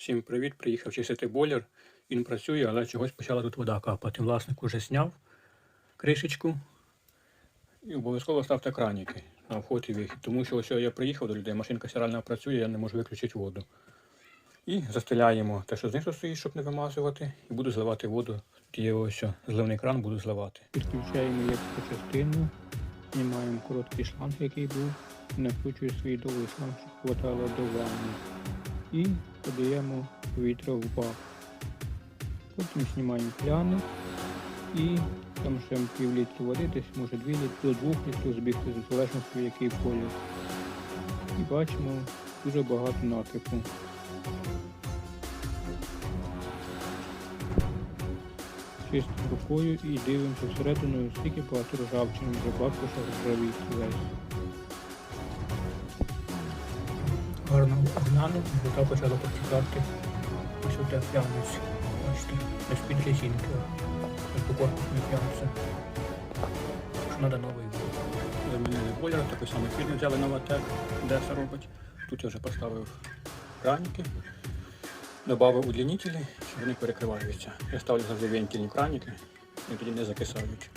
Всім привіт! Приїхав чистити бойлер. Він працює, але чогось почала тут вода капати. Власник уже зняв кришечку і обов'язково ставте краніки на вход і вихід. Тому що ось я приїхав до людей, машинка сіральна працює, я не можу виключити воду. І застеляємо те, що знизу стоїть, щоб не вимазувати, і буду зливати воду. Є ось зливний кран, буду зливати. Підключаємо єпську частину, знімаємо короткий шланг, який був, накручую свій довгий шланг, щоб хватало до ванни. І подаємо повітря в бак. Потім знімаємо пляни і там ще пів літру води, десь може 2 літри, до 2 літрів збігти в залежності який колір. І бачимо дуже багато накипу. Чистимо рукою і дивимося всередину, скільки багато ржавчини вже бачу, що ржавіє весь. Гарно обгнали, вода почала протікати. Ось оте плямець. Бачите, не з-під резинки. Ось по корпусу не плямця. Що треба новий був. Замінили бойлер, такий самий фільм взяли на ватек, де це робить. Тут я вже поставив краніки. Добавив удлінителі, щоб вони перекриваються. Я ставлю завжди вентильні краніки, і тоді не закисають.